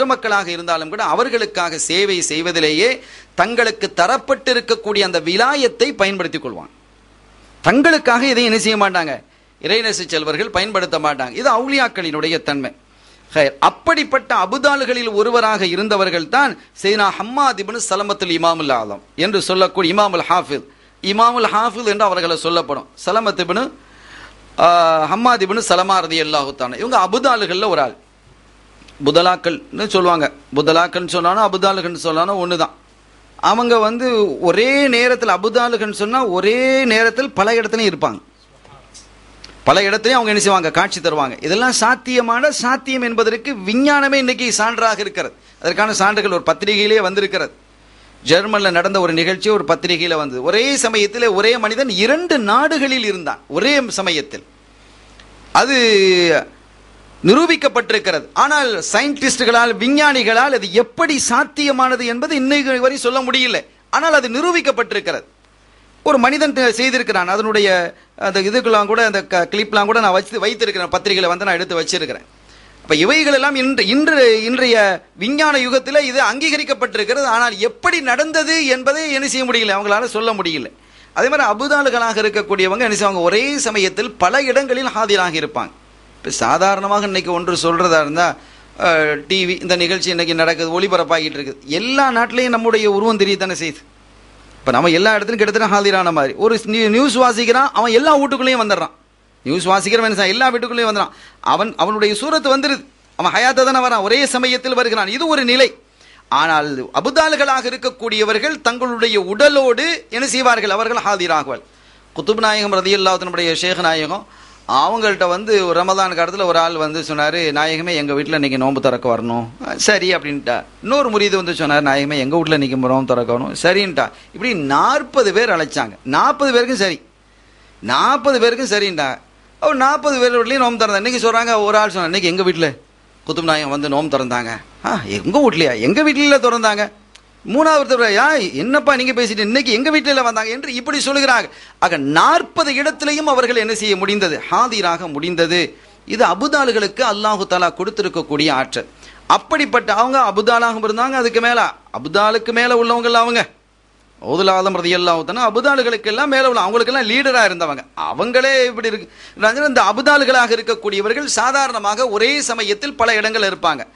மற்ற மக்களாக இருந்தாலும் கூட அவர்களுக்காக சேவை செய்வதிலேயே தங்களுக்கு தரப்பட்டு இருக்கக்கூடிய அந்த விலாயத்தை பயன்படுத்திக் கொள்வான். தங்களுக்காக இதை என்ன செய்ய மாட்டாங்க? இறைநேச செல்வர்கள் பயன்படுத்த மாட்டாங்க. இது அவுலியாக்களினுடைய தன்மை. அப்படிப்பட்ட அபுதால்களில் ஒருவராக இருந்தவர்கள் தான் செய்னா ஹம்மாத் இப்னு சலமத்துல் இமாமுல் ஆலம் என்று சொல்லக்கூடிய இமாமுல் ஹாஃபில் இமாமுல் ஹாஃபில் என்று அவர்களை சொல்லப்படும். சலமத் ஹம்மாதிபனு ஆஹ், ஹம்மாத் சலமா இவங்க அபுதால்களில் ஒரு ஆள். புதலாக்கள்னு சொல்லுவாங்க. புதலாக்கள்னு சொன்னாலும் அபுதாலுகன் சொன்னாலும் ஒன்று தான் அவங்க வந்து ஒரே நேரத்தில் அபுதாலுகன் சொன்னால் ஒரே நேரத்தில் பல இடத்துலையும் இருப்பாங்க. பல இடத்துலையும் அவங்க என்ன செய்வாங்க? காட்சி தருவாங்க. இதெல்லாம் சாத்தியமான சாத்தியம் என்பதற்கு விஞ்ஞானமே இன்னைக்கு சான்றாக இருக்கிறது. அதற்கான சான்றுகள் ஒரு பத்திரிகையிலே வந்திருக்கிறது. ஜெர்மனில் நடந்த ஒரு நிகழ்ச்சி ஒரு பத்திரிகையில் வந்தது ஒரே சமயத்தில் ஒரே மனிதன் இரண்டு நாடுகளில் இருந்தான். ஒரே சமயத்தில். அது நிரூபிக்கப்பட்டிருக்கிறது. ஆனால் சயின்டிஸ்டுகளால் விஞ்ஞானிகளால் அது எப்படி சாத்தியமானது என்பது இன்னைக்கு வரை சொல்ல முடியல. ஆனால் அது நிரூபிக்கப்பட்டிருக்கிறது. ஒரு மனிதன் செய்திருக்கிறான். அதனுடைய அந்த இதுக்கெல்லாம் கூட அந்த கிளிப்லாம் கூட நான் வச்சு வைத்திருக்கிறேன். பத்திரிகையில் வந்து நான் எடுத்து வச்சிருக்கிறேன். இப்போ இவைகள் எல்லாம் இன்று இன்று இன்றைய விஞ்ஞான யுகத்தில் இது அங்கீகரிக்கப்பட்டிருக்கிறது. ஆனால் எப்படி நடந்தது என்பதை என்ன செய்ய முடியல? அவங்களால சொல்ல முடியல. அதே மாதிரி அபுதாளுகளாக இருக்கக்கூடியவங்க என்ன செய்வாங்க? ஒரே சமயத்தில் பல இடங்களில் ஆஜராக இருப்பாங்க. இப்போ சாதாரணமாக இன்னைக்கு ஒன்று சொல்கிறதா இருந்தால் டிவி இந்த நிகழ்ச்சி இன்றைக்கி நடக்குது ஒளிபரப்பாகிட்டு இருக்குது. எல்லா நாட்டிலையும் நம்முடைய உருவம் தெரியத்தானே செய்யுது இப்போ நம்ம எல்லா இடத்துலையும் கிட்டத்தட்ட ஹாதிரான மாதிரி. ஒரு நியூ- நியூஸ் வாசிக்கிறான் அவன் எல்லா வீட்டுக்குள்ளேயும் வந்துடுறான். நியூஸ் வாசிக்கிறவன் என்ன எல்லா வீட்டுக்குள்ளேயும் வந்துடுறான். அவன் அவனுடைய சூரத்து வந்துடுது அவன் ஹயாத்தை தானே வரான். ஒரே சமயத்தில் வருகிறான். இது ஒரு நிலை. ஆனால் அபுதால்களாக இருக்கக்கூடியவர்கள் தங்களுடைய உடலோடு என்ன செய்வார்கள்? அவர்கள் ஹாதிராகுவார்கள். குத்துப் நாயகம் ரதியுல்லாத்தினுடைய நம்முடைய ஷேக் நாயகம் அவங்கள்ட்ட வந்து ரமதான் காலத்தில் ஒரு ஆள் வந்து சொன்னார் நாயகமே எங்கள் வீட்டில் இன்னைக்கு நோன்பு திறக்க வரணும். சரி அப்படின்ட்டா. இன்னொரு முறியது வந்து சொன்னார் நாயகமே எங்கள் வீட்டில் இன்னைக்கு நோம்பு திறக்க வரணும். சரின்ட்டா. இப்படி நாற்பது பேர் அழைச்சாங்க. நாற்பது பேருக்கும் சரி. நாற்பது பேருக்கும் சரின்ட்டா. அவர் நாற்பது பேர் வீட்லேயும் நோம்பு திறந்தா இன்றைக்கி சொல்கிறாங்க ஒரு ஆள் சொன்னார் இன்னைக்கு எங்கள் வீட்டில் குத்துப் நாயகம் வந்து நோம்பு திறந்தாங்க. ஆ எங்கள் வீட்லையா? எங்கள் வீட்டில் திறந்தாங்க? மூணாவது என்னப்பா நீங்க பேசிட்டு இன்னைக்கு எங்க வீட்டில் வந்தாங்க? என்று இப்படி சொல்லுகிறாங்க ஆக நாற்பது இடத்திலையும் அவர்கள் என்ன செய்ய முடிந்தது? ஹாதிராக முடிந்தது. இது அபுதாலுகளுக்கு அல்லாஹு தாலா கொடுத்திருக்கக்கூடிய ஆற்றல். அப்படிப்பட்ட அவங்க அபுதாலாகவும் இருந்தாங்க அதுக்கு மேல. அபுதாலுக்கு மேல உள்ளவங்க அவங்க. ஓதுலாதம் ரதி எல்லாம் அபுதாலுகளுக்கு எல்லாம் மேல உள்ள அவங்களுக்கெல்லாம் லீடரா இருந்தவங்க. அவங்களே இப்படி இருக்கு. இந்த அபுதாலுகளாக இருக்கக்கூடியவர்கள் சாதாரணமாக ஒரே சமயத்தில் பல இடங்கள் இருப்பாங்க.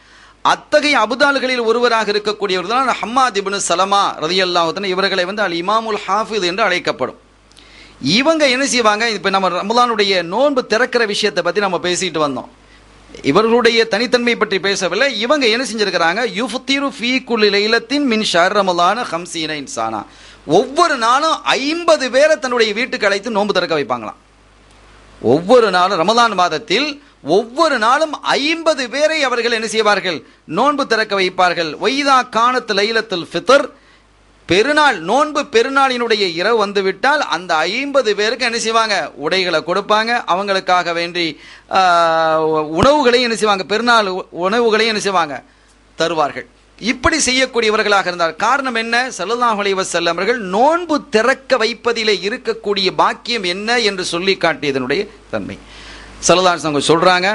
அத்தகைய அபுதால்களில் ஒருவராக இருக்கக்கூடியவர் தான் ஹம்மாத் இபின் சலமா ரதி ரதியல்லாஹுத்தன் இவர்களை வந்து அல் இமாமுல் ஹாஃபித் என்று அழைக்கப்படும். இவங்க என்ன செய்வாங்க? இப்போ நம்ம ரமலானுடைய நோன்பு திறக்கிற விஷயத்தை பற்றி நம்ம பேசிட்டு வந்தோம். இவர்களுடைய தனித்தன்மை பற்றி பேசவில்லை. இவங்க என்ன செஞ்சிருக்கிறாங்க? யுஃப்திரு ஃபீ குல்லி லைலத்தின் மின் ஷர் ரமலான ஹம்சீன இன்சானா. ஒவ்வொரு நாளும் ஐம்பது பேரை தன்னுடைய வீட்டுக்கு அழைத்து நோன்பு திறக்க வைப்பாங்களாம். ஒவ்வொரு நாளும் ரமலான் மாதத்தில் ஒவ்வொரு நாளும் ஐம்பது பேரை அவர்கள் என்ன செய்வார்கள்? நோன்பு திறக்க வைப்பார்கள். ஒய்தா காணத்து லைலத்தில் ஃபித்தர் பெருநாள் நோன்பு பெருநாளினுடைய இரவு வந்துவிட்டால் அந்த ஐம்பது பேருக்கு என்ன செய்வாங்க? உடைகளை கொடுப்பாங்க. அவங்களுக்காக வேண்டி உணவுகளையும் என்ன செய்வாங்க? பெருநாள் உணவுகளையும் என்ன செய்வாங்க? தருவார்கள். இப்படி செய்யக்கூடியவர்களாக இருந்தார் காரணம் என்ன? ஸல்லல்லாஹு அலைஹி அவர்கள் நோன்பு திறக்க வைப்பதிலே இருக்கக்கூடிய பாக்கியம் என்ன என்று சொல்லி காட்டியதனுடைய தன்மை. ஸல்லல்லாஹு அவங்க சொல்கிறாங்க சொல்றாங்க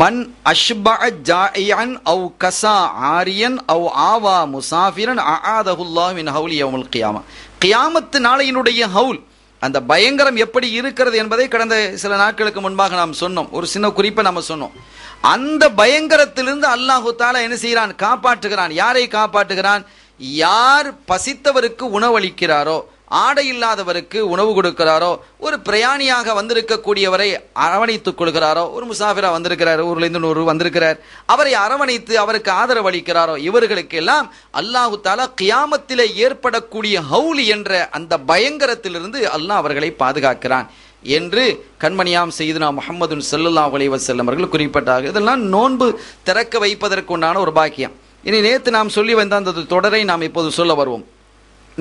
மன் அஷ்பா ஜாயன் அவ் கசா ஆரியன் அவ் ஆவா முசாஃபிரன் அஆதஹுல்லாஹு மின் ஹவுலி யௌமுல் கியாமா. கியாமத்து நாளையினுடைய ஹவுல் அந்த பயங்கரம் எப்படி இருக்கிறது என்பதை கடந்த சில நாட்களுக்கு முன்பாக நாம் சொன்னோம். ஒரு சின்ன குறிப்பை நம்ம சொன்னோம். அந்த பயங்கரத்திலிருந்து அல்லாஹு தாலா என்ன செய்கிறான்? காப்பாற்றுகிறான். யாரை காப்பாற்றுகிறான்? யார் பசித்தவருக்கு உணவளிக்கிறாரோ ஆடை இல்லாதவருக்கு உணவு கொடுக்கிறாரோ ஒரு பிரயாணியாக வந்திருக்கக்கூடியவரை அரவணைத்துக் கொள்கிறாரோ ஒரு முசாஃபிரா வந்திருக்கிறார் ஊர்லேருந்து நூறு வந்திருக்கிறார் அவரை அரவணைத்து அவருக்கு ஆதரவு அளிக்கிறாரோ இவர்களுக்கெல்லாம் அல்லாஹு தாலா கியாமத்திலே ஏற்படக்கூடிய ஹவுலி என்ற அந்த பயங்கரத்திலிருந்து அல்லாஹ் அவர்களை பாதுகாக்கிறான் என்று கண்மணியாம் செய்து முகமது செல்லுல்லா அலைஹி வஸல்லம் அவர்கள் குறிப்பிட்டார்கள். இதெல்லாம் நோன்பு திறக்க வைப்பதற்கு உண்டான ஒரு பாக்கியம். இனி நேற்று நாம் சொல்லி வந்த அந்த தொடரை நாம் இப்போது சொல்ல வருவோம்.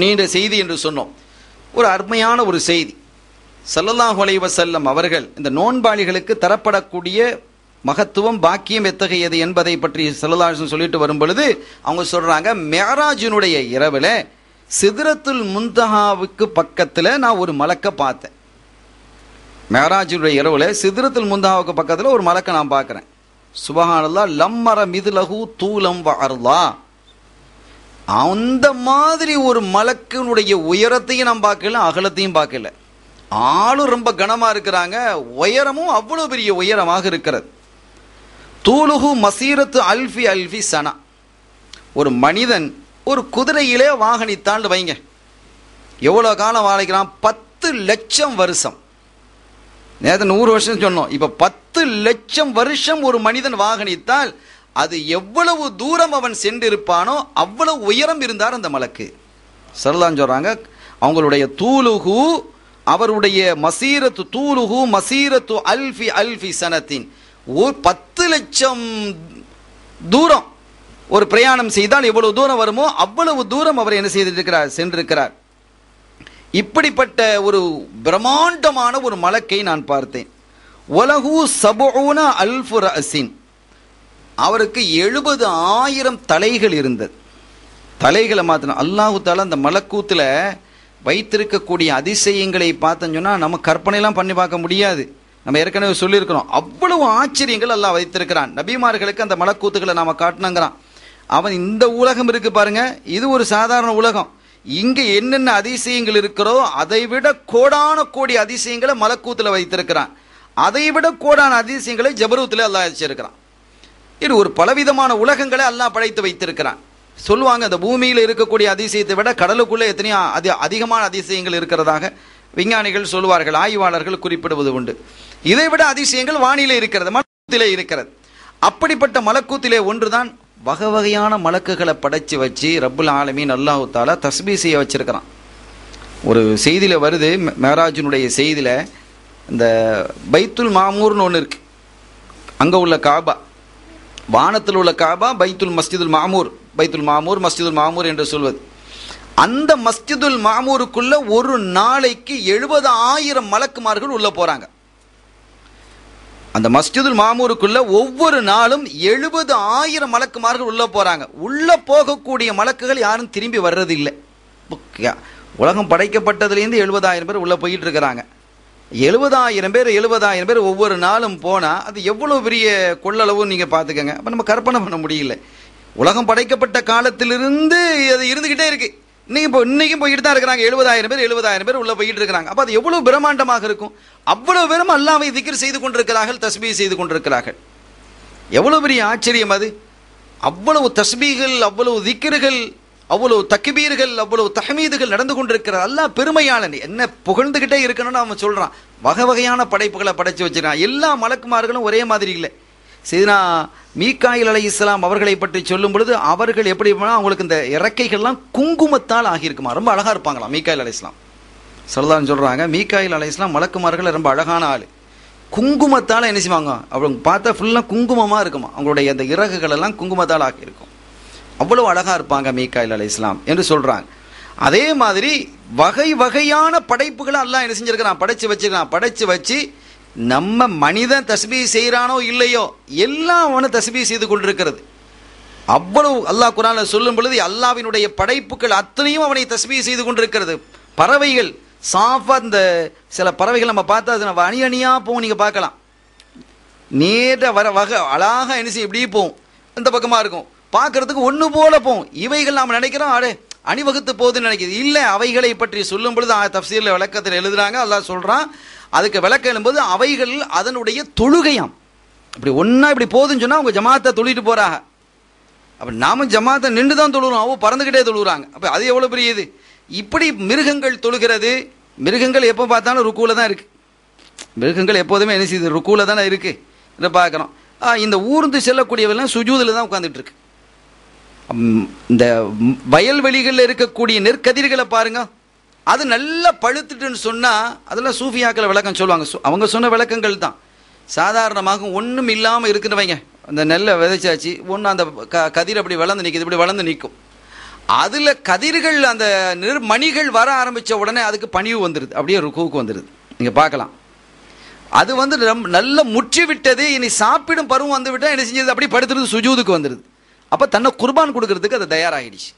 நீண்ட செய்தி என்று சொன்னோம். ஒரு அருமையான ஒரு செய்தி. ஸல்லல்லாஹு அலைஹி வஸல்லம் அவர்கள் இந்த நோன்பாளிகளுக்கு தரப்படக்கூடிய மகத்துவம் பாக்கியம் எத்தகையது என்பதை பற்றி ஸல்லல்லாஹு சொல்லிட்டு வரும் பொழுது அவங்க சொல்றாங்க மேராஜினுடைய இரவில் சிதறத்துல் முந்தஹாவுக்கு பக்கத்தில் நான் ஒரு மலக்க பார்த்தேன். மேராஜினுடைய இரவில் சிதறத்துல் முந்தஹாவுக்கு பக்கத்தில் ஒரு மலக்க நான் பார்க்குறேன். சுபஹானல்லா லம்மர மிதுலகு தூலம் வ அந்த மாதிரி ஒரு மலக்கினுடைய உயரத்தையும் நான் பார்க்கல அகலத்தையும் பார்க்கல. ஆளும் ரொம்ப கனமாக இருக்கிறாங்க உயரமும் அவ்வளோ பெரிய உயரமாக இருக்கிறது. தூலுகு மசீரத்து அல்ஃபி அல்ஃபி சனா. ஒரு மனிதன் ஒரு குதிரையிலே வாகனித்தாண்டு வைங்க. எவ்வளோ காலம் வாழைக்கிறான் பத்து லட்சம் வருஷம். நேற்று நூறு வருஷம் சொன்னோம். இப்போ பத்து லட்சம் வருஷம் ஒரு மனிதன் வாகனித்தால் அது எவ்வளவு தூரம் அவன் சென்றிருப்பானோ அவ்வளவு உயரம் இருந்தார் அந்த மலக்கு. சரதான் சொல்றாங்க அவங்களுடைய தூலுகு அவருடைய மசீரத்து தூலுகு மசீரத்து அல்ஃபி அல்ஃபி சனத்தின் ஒரு பத்து லட்சம் தூரம் ஒரு பிரயாணம் செய்தால் எவ்வளவு தூரம் வருமோ அவ்வளவு தூரம் அவர் என்ன செய்திருக்கிறார் சென்றிருக்கிறார். இப்படிப்பட்ட ஒரு பிரம்மாண்டமான ஒரு மலக்கை நான் பார்த்தேன். உலகு சபோன அல்ஃபு ரசின் அவருக்கு எழுபது ஆயிரம் தலைகள் இருந்தது. தலைகளை மாற்றணும் அல்லாஹு தாலா அந்த மலக்கூத்தில் வைத்திருக்கக்கூடிய அதிசயங்களை பார்த்தோன்னு சொன்னால் நம்ம கற்பனைலாம் பண்ணி பார்க்க முடியாது. நம்ம ஏற்கனவே சொல்லியிருக்கிறோம். அவ்வளவு ஆச்சரியங்கள் அல்லாஹ் வைத்திருக்கிறான். நபிமார்களுக்கு அந்த மலக்கூத்துக்களை நாம் காட்டணுங்கிறான் அவன் இந்த உலகம் இருக்கு பாருங்க. இது ஒரு சாதாரண உலகம். இங்கே என்னென்ன அதிசயங்கள் இருக்கிறோ அதை விட கோடான கோடி அதிசயங்களை மலக்கூத்தில் வைத்திருக்கிறான். அதை விட கோடான அதிசயங்களை ஜபரூத்துல அல்லாஹ் வச்சிருக்கிறான். இது ஒரு பலவிதமான உலகங்களை அல்லாஹ் படைத்து வைத்திருக்கிறான். சொல்லுவாங்க அந்த பூமியில் இருக்கக்கூடிய அதிசயத்தை விட கடலுக்குள்ளே எத்தனையோ அதி அதிகமான அதிசயங்கள் இருக்கிறதாக விஞ்ஞானிகள் சொல்வார்கள் ஆய்வாளர்கள் குறிப்பிடுவது உண்டு. இதை விட அதிசயங்கள் வானிலை இருக்கிறது மலக்கூத்திலே இருக்கிறது. அப்படிப்பட்ட மலக்கூத்திலே ஒன்றுதான் வகை வகையான மலக்குகளை படைச்சு வச்சு ரப்புல் ஆலமின் அல்லாஹு தாலா தஸ்பீ செய்ய வச்சிருக்கிறான். ஒரு செய்தியில் வருது மெ- மேராஜினுடைய செய்தியில் இந்த பைத்துல் மாமூர்னு ஒன்று இருக்கு. அங்கே உள்ள காபா. வானத்தில் உள்ள காபா பைத்துல் மஸ்ஜிதுல் மாமூர். பைத்துல் மாமூர் மஸ்ஜிதுல் மாமூர் என்று சொல்வது. அந்த மஸ்ஜிதுல் மாமூருக்குள்ள ஒரு நாளைக்கு எழுபது ஆயிரம் மலக்குமார்கள் உள்ள போறாங்க. அந்த மஸ்ஜிதுல் மாமூருக்குள்ள ஒவ்வொரு நாளும் எழுபது ஆயிரம் மலக்குமார்கள் உள்ள போறாங்க. உள்ள போகக்கூடிய மலக்குகள் யாரும் திரும்பி வர்றது இல்லை உலகம் படைக்கப்பட்டதுலேருந்து எழுபதாயிரம் பேர் உள்ள போயிட்டு இருக்கிறாங்க. எழுபதாயிரம் பேர் எழுபதாயிரம் பேர் ஒவ்வொரு நாளும் போனால் அது எவ்வளோ பெரிய கொள்ளளவு நீங்கள் பார்த்துக்கங்க. அப்போ நம்ம கற்பனை பண்ண முடியல. உலகம் படைக்கப்பட்ட காலத்திலிருந்து அது இருந்துக்கிட்டே இருக்குது இன்னைக்கு இப்போ இன்றைக்கும் போயிட்டு தான் இருக்கிறாங்க. எழுபதாயிரம் பேர் எழுபதாயிரம் பேர் உள்ளே போயிட்டு இருக்கிறாங்க. அப்போ அது எவ்வளோ பிரம்மாண்டமாக இருக்கும்? அவ்வளோ பேரும் அல்லாவை திக்கர் செய்து கொண்டிருக்கிறார்கள் தஸ்பீ செய்து கொண்டிருக்கிறார்கள். எவ்வளோ பெரிய ஆச்சரியம் அது. அவ்வளவு தஸ்பீகள் அவ்வளவு திக்கர்கள் அவ்வளவு தக்கிபீர்கள் அவ்வளவு தஹமீதுகள் நடந்து கொண்டிருக்கிறது அல்லாஹ் பெருமையாளன். என்ன புகழ்ந்துகிட்டே இருக்கணும்னு அவன் சொல்கிறான் வகை வகையான படைப்புகளை படைச்சு வச்சுக்கிறான் எல்லா மலக்குமார்களும் ஒரே மாதிரி இல்லை. சரினா மீக்காயில் அலை இஸ்லாம் அவர்களை பற்றி சொல்லும் பொழுது அவர்கள் எப்படி அவங்களுக்கு இந்த இறக்கைகள்லாம் குங்குமத்தால் ஆகியிருக்குமா. ரொம்ப அழகாக இருப்பாங்களாம் மீக்காயில் அலை இஸ்லாம் சொல்லலான்னு சொல்கிறாங்க மீக்காயில் அலை இஸ்லாம் மலக்குமார்கள் ரொம்ப அழகான ஆள். குங்குமத்தால் என்ன செய்வாங்க? அவங்க பார்த்தா ஃபுல்லாக குங்குமமாக இருக்குமா? அவங்களுடைய அந்த இறகுகள் எல்லாம் குங்குமத்தால் ஆகியிருக்கும். அவ்வளோ அழகாக இருப்பாங்க மீக்காயில் அலை இஸ்லாம் என்று சொல்கிறாங்க அதே மாதிரி வகை வகையான படைப்புகளை எல்லாம் என்ன செஞ்சிருக்கிறான்? படைச்சு வச்சுருக்கான் படைச்சு வச்சு நம்ம மனிதன் தஸ்பீ செய்கிறானோ இல்லையோ எல்லாம் அவனை தஸ்பீ செய்து கொண்டிருக்கிறது. அவ்வளவு அல்லாஹ் குரான்ல சொல்லும் பொழுது அல்லாவினுடைய படைப்புகள் அத்தனையும் அவனை தஸ்பீ செய்து கொண்டிருக்கிறது. பறவைகள் சாஃபா இந்த சில பறவைகள் நம்ம பார்த்தா அது நம்ம அணி அணியாக போகும் நீங்கள் பார்க்கலாம். நேர வர வகை அழகாக என்ன செய்யும்? இப்படியே போகும். இந்த பக்கமாக இருக்கும். பார்க்கறதுக்கு ஒன்று போல போகும். இவைகள் நாம் நினைக்கிறோம் அடே அணிவகுத்து போகுதுன்னு நினைக்கிது இல்லை அவைகளை பற்றி சொல்லும் பொழுது தப்சீரில் விளக்கத்தில் எழுதுறாங்க அல்லாஹ் சொல்கிறான் அதுக்கு விளக்கம் எழும்போது அவைகள் அதனுடைய தொழுகையாம். இப்படி ஒன்றா இப்படி போகுதுன்னு சொன்னால் அவங்க ஜமாத்தை தொழிட்டு போகிறாங்க அப்போ நாம ஜமாத்தை நின்று தான் தொழுகிறோம். அவங்க பறந்துக்கிட்டே தொழுகிறாங்க. அப்போ அது எவ்வளோ பெரிய இது? இப்படி மிருகங்கள் தொழுகிறது மிருகங்கள் எப்போ பார்த்தாலும் ருக்குவில் தான் இருக்குது மிருகங்கள் எப்போதுமே என்ன செய்யுது? ருக்குவில் தானே இருக்குது இதை பார்க்குறோம். இந்த ஊர்ந்து செல்லக்கூடியவெல்லாம் சுஜூதில் தான் உட்காந்துட்டு இருக்கு. இந்த வயல்வெளிகளில் இருக்கக்கூடிய நெற்கதிர்களை பாருங்க. அது நல்லா பழுத்துட்டுன்னு சொன்னால் அதெல்லாம் சூஃபியாக்களை விளக்கம் சொல்லுவாங்க. சு- அவங்க சொன்ன விளக்கங்கள் தான். சாதாரணமாக ஒன்றும் இல்லாமல் இருக்கிறவங்க. அந்த நெல்லை விதைச்சாச்சு ஒன்று அந்த க கதிர் அப்படி வளர்ந்து நிற்குது இப்படி வளர்ந்து நிற்கும் அதில் கதிர்கள் அந்த நிர்மணிகள் வர ஆரம்பித்த உடனே அதுக்கு பணிவு வந்துடுது அப்படியே ருக்குவுக்கு வந்துடுது நீங்கள் பார்க்கலாம். அது வந்து ரொம்ப நல்ல முற்றி விட்டது இனி சாப்பிடும் பருவம் வந்து விட்டால் என்ன செஞ்சது? அப்படியே படுத்துறது சுஜூதுக்கு வந்துடுது அப்போ தன்னை குர்பான் கொடுக்கறதுக்கு அது தயாராகிடுச்சு.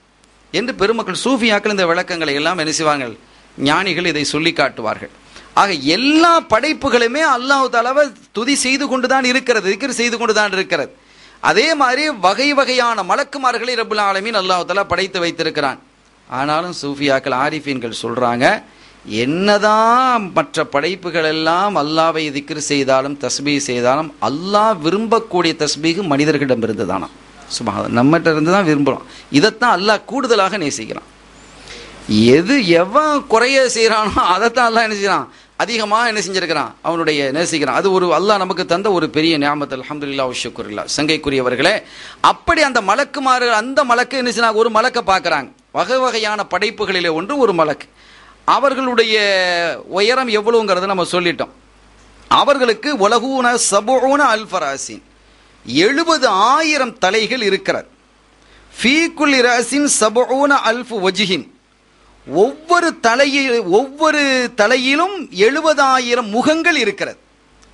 என்று பெருமக்கள் சூஃபியாக்கள் இந்த விளக்கங்களை எல்லாம் என்ன செய்வார்கள்? ஞானிகள் இதை சொல்லி காட்டுவார்கள். ஆக எல்லா படைப்புகளுமே அல்லாஹ் தாலாவை துதி செய்து கொண்டு தான் இருக்கிறது திக்ர் செய்து கொண்டு தான் இருக்கிறது. அதே மாதிரி வகை வகையான மலக்குமார்களை ரபுல் ஆலமீன் அல்லாஹ் தாலா படைத்து வைத்திருக்கிறான். ஆனாலும் சூஃபியாக்கள் ஆரிஃபீன்கள் சொல்கிறாங்க என்னதான் மற்ற படைப்புகள் எல்லாம் அல்லாவை திக்ர் செய்தாலும் தஸ்பீ செய்தாலும் அல்லாஹ் விரும்பக்கூடிய தஸ்பீகு மனிதர்களிடம் இருந்துதானாம். சுபா நம்மகிட்ட இருந்து தான் விரும்புகிறோம் இதைத்தான் அல்லாஹ் கூடுதலாக நேசிக்கிறான். எது எவன் குறைய செய்கிறானோ அதைத்தான் அல்லாஹ் என்ன செய்கிறான் அதிகமாக என்ன செஞ்சிருக்கிறான்? அவனுடைய நேசிக்கிறான். அது ஒரு அல்லாஹ் நமக்கு தந்த ஒரு பெரிய ஞாபகத் அலமதுல்லா ஷுக்குரில்லா சங்கைக்குரியவர்களே அப்படி அந்த மலக்குமாறு அந்த மலக்கு என்ன செய்யறாங்க ஒரு மலக்கை பார்க்குறாங்க. வகை வகையான படைப்புகளிலே ஒன்று ஒரு மலக்கு. அவர்களுடைய உயரம் எவ்வளவுங்கிறத நம்ம சொல்லிட்டோம். அவர்களுக்கு உலகூன சபூன அல்ஃபராசின் எழுபது ஆயிரம் தலைகள் இருக்கிறார். ஃபீக்குல் இராசின் சபோன அல்ஃபு வஜிஹின். ஒவ்வொரு தலையில் ஒவ்வொரு தலையிலும் எழுபதாயிரம் முகங்கள் இருக்கிறது.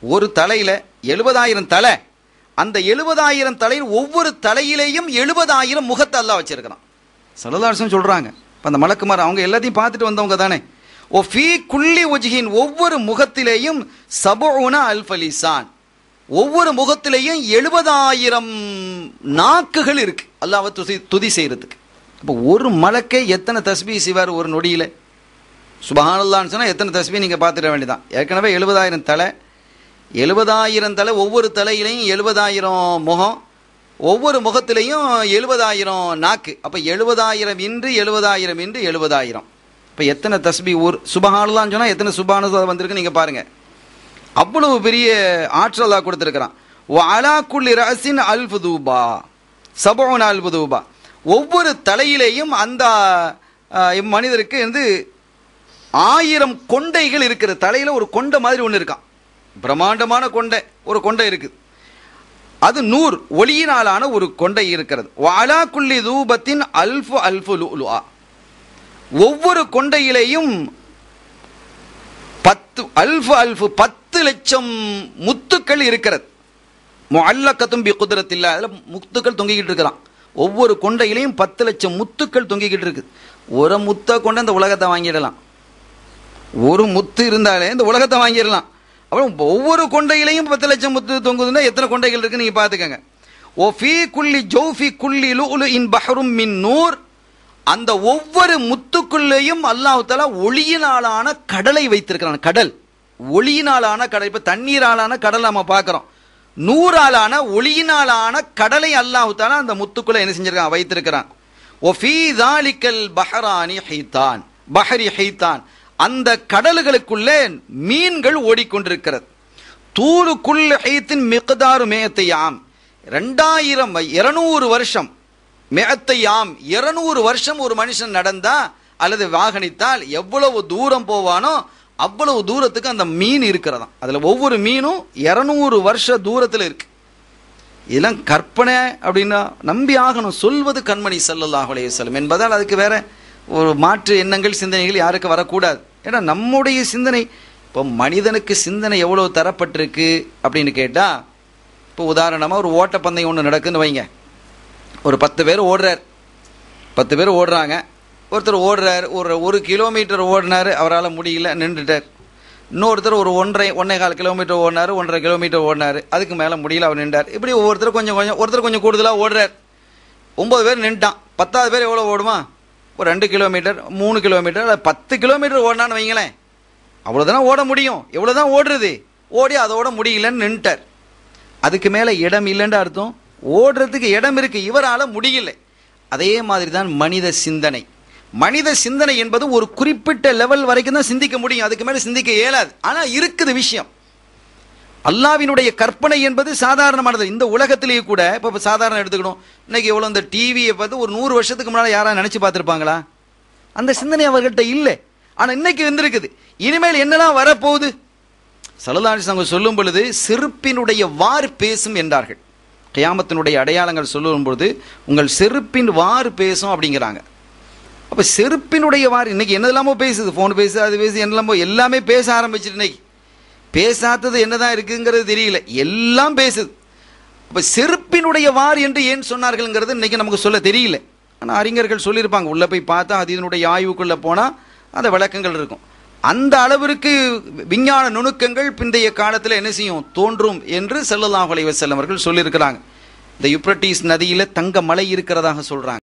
ஒரு தலையில் எழுபதாயிரம் தலை. அந்த எழுபதாயிரம் தலையில் ஒவ்வொரு தலையிலேயும் எழுபதாயிரம் முகத்தை அல்லாஹ் வச்சிருக்கிறான். சலதாசன் சொல்கிறாங்க இப்போ அந்த மலக்குமார் அவங்க எல்லாத்தையும் பார்த்துட்டு வந்தவங்க தானே. ஓ ஃபீ குள்ளி ஒஜிகின் ஒவ்வொரு முகத்திலேயும் சபோன அல்ஃபலிசான் ஒவ்வொரு முகத்திலையும் எழுபதாயிரம் நாக்குகள் இருக்கு. அல்லாவ துதி துதி செய்யறதுக்கு. அப்போ ஒரு மலக்கே எத்தனை தஸ்பி செய்வார் ஒரு நொடியில்? சுபஹானல்லான்னு சொன்னால் எத்தனை தஸ்பி நீங்கள் பார்த்துட வேண்டியதான் ஏற்கனவே எழுபதாயிரம் தலை. எழுபதாயிரம் தலை ஒவ்வொரு தலையிலையும் எழுபதாயிரம் முகம். ஒவ்வொரு முகத்திலையும் எழுபதாயிரம் நாக்கு. அப்போ எழுபதாயிரம் இன்று எழுபதாயிரம் இன்று எழுபதாயிரம். இப்போ எத்தனை தஸ்பி ஒரு சுபஹானல்லான்னு சொன்னால் எத்தனை சுபானு வந்திருக்கு நீங்கள் பாருங்கள் அவ்வளவு பெரிய ஆற்றலாக கொடுத்துருக்கிறான். அலா குள்ளி ரசின் அல்ஃபுதூபா. சபோன் அல்புதூபா ஒவ்வொரு தலையிலேயும் அந்த அஹ், மனிதருக்கு வந்து ஆயிரம் கொண்டைகள் இருக்கிற தலையில ஒரு கொண்டை மாதிரி ஒன்று இருக்கான். பிரம்மாண்டமான கொண்டை ஒரு கொண்டை இருக்குது அது நூர் ஒளியினாலான ஒரு கொண்டை இருக்கிறது. வாலா குள்ளி தூபத்தின் அல்ஃபு அல்ஃபு லுஆ ஒவ்வொரு கொண்டையிலேயும் பத்து அல்ஃபு அல்ஃபு பத்து லட்சம் முத்துக்கள் இருக்கிறது. முல்லக்கத்தும் பி குதிரத்தில் அதில் முத்துக்கள் தொங்கிக்கிட்டு இருக்கிறான். ஒவ்வொரு கொண்டையிலையும் பத்து லட்சம் முத்துக்கள் தொங்கிக்கிட்டு இருக்குது. ஒரு முத்தை கொண்டு இந்த உலகத்தை வாங்கிடலாம். ஒரு முத்து இருந்தாலே இந்த உலகத்தை வாங்கிடலாம். அப்புறம் ஒவ்வொரு கொண்டையிலையும் பத்து லட்சம் முத்து தொங்குதுன்னா எத்தனை கொண்டைகள் இருக்குன்னு நீங்கள் பார்த்துக்கோங்க. ஓ ஃபீ குள்ளி ஜோ ஃபி குள்ளி லூலு இன் பஹரும் மின் நூர் அந்த ஒவ்வொரு முத்துக்குள்ளேயும் அல்லாஹால ஒளியினாலான கடலை வைத்திருக்கிறான். கடல். ஒளியினாலான கடல். இப்ப தண்ணீராலான கடல் நம்ம பார்க்கிறோம். நூறாலான ஒளியினாலான கடலை அல்லாஹால அந்த முத்துக்குள்ள என்ன செஞ்சிருக்கான்? வைத்திருக்கிறான். ஒஃபீதாலிக்கல் பஹரானி பஹரி ஹைத்தான் அந்த கடல்களுக்குள்ளே மீன்கள் ஓடிக்கொண்டிருக்கிறது. தூருக்குள் ஹைத்தின் மிகதாரு மேத்தையாம். ரெண்டாயிரம் இருநூறு வருஷம் மேத்தையாம் இருநூறு வருஷம் ஒரு மனுஷன் நடந்தா அல்லது வாகனித்தால் எவ்வளவு தூரம் போவானோ அவ்வளவு தூரத்துக்கு அந்த மீன் இருக்கிறதாம். அதில் ஒவ்வொரு மீனும் இரநூறு வருஷ தூரத்தில் இருக்கு. இதெல்லாம் கற்பனை அப்படின்னா நம்பி ஆகணும். சொல்வது கண்மணி ஸல்லல்லாஹு அலைஹி என்பதால் அதுக்கு வேற ஒரு மாற்று எண்ணங்கள் சிந்தனைகள் யாருக்கு வரக்கூடாது. ஏன்னா நம்முடைய சிந்தனை இப்போ மனிதனுக்கு சிந்தனை எவ்வளோ தரப்பட்டிருக்கு அப்படின்னு கேட்டால் இப்போ உதாரணமாக ஒரு ஓட்டப்பந்தயம் ஒன்று நடக்குன்னு வைங்க. ஒரு பத்து பேர் ஓடுறார். பத்து பேர் ஓடுறாங்க. ஒருத்தர் ஓடுறார். ஒரு ஒரு கிலோமீட்டர் ஓடினார். அவரால் முடியல நின்றுட்டார். இன்னொருத்தர் ஒரு ஒன்றரை ஒன்றே கால் கிலோமீட்டர் ஓடினார் ஒன்றரை கிலோமீட்டர் ஓடினார். அதுக்கு மேலே முடியல அவர் நின்றார். இப்படி ஒவ்வொருத்தர் கொஞ்சம் கொஞ்சம் ஒருத்தர் கொஞ்சம் கூடுதலாக ஓடுறார். ஒம்பது பேர் நின்ட்டான். பத்தாவது பேர் எவ்வளோ ஓடுமா? ஒரு ரெண்டு கிலோமீட்டர் மூணு கிலோமீட்டர் இல்லை பத்து கிலோமீட்டர் ஓடினான்னு வைங்களேன். அவ்வளோதானே ஓட முடியும். எவ்வளோ தான் ஓடுறது? ஓடி அதோட முடியலன்னு நின்ட்டார். அதுக்கு மேலே இடம் இல்லைன்ற அர்த்தம். ஓடுறதுக்கு இடம் இருக்கு இவரால் முடியல. அதே மாதிரி தான் மனித சிந்தனை. மனித சிந்தனை என்பது ஒரு குறிப்பிட்ட லெவல் வரைக்கும் தான் சிந்திக்க முடியும். அதுக்கு மேலே சிந்திக்க இயலாது. ஆனால் இருக்குது விஷயம். அல்லாவினுடைய கற்பனை என்பது சாதாரணமானது. இந்த உலகத்திலேயே கூட இப்போ சாதாரண எடுத்துக்கணும். இன்னைக்கு எவ்வளோ இந்த டிவியை பார்த்து ஒரு நூறு வருஷத்துக்கு முன்னால் யாராவது நினச்சி பார்த்துருப்பாங்களா? அந்த சிந்தனை அவர்கள்ட்ட இல்லை. ஆனால் இன்னைக்கு வந்திருக்குது இனிமேல் என்னெல்லாம் வரப்போகுது? சலதாரிஸ் அவங்க சொல்லும் பொழுது செருப்பினுடைய வார் பேசும் என்றார்கள். கியாமத்தினுடைய அடையாளங்கள் சொல்லும் பொழுது உங்கள் செருப்பின் வார் பேசும் அப்படிங்கிறாங்க. அப்போ செருப்பினுடைய வார் இன்னைக்கு என்னெல்லாமோ பேசுது ஃபோன் பேசு அது பேசு என்னெல்லாமோ எல்லாமே பேச ஆரம்பிச்சிட்டு இன்னைக்கு. பேசாதது என்னதான் இருக்குங்கிறது தெரியல எல்லாம் பேசுது. அப்போ செருப்பினுடைய வார் என்று ஏன் சொன்னார்கள்ங்கிறது இன்றைக்கி நமக்கு சொல்ல தெரியல. ஆனால் அறிஞர்கள் சொல்லியிருப்பாங்க உள்ளே போய் பார்த்தா அது இதனுடைய ஆய்வுக்குள்ளே போனால் அந்த விளக்கங்கள் இருக்கும். அந்த அளவிற்கு விஞ்ஞான நுணுக்கங்கள் பிந்தைய காலத்தில் என்ன செய்யும்? தோன்றும் என்று செல்லலாம் அலைஹி அவர்கள் சொல்லியிருக்கிறாங்க. இந்த யுப்ரட்டிஸ் நதியில் தங்க மலை இருக்கிறதாக சொல்கிறாங்க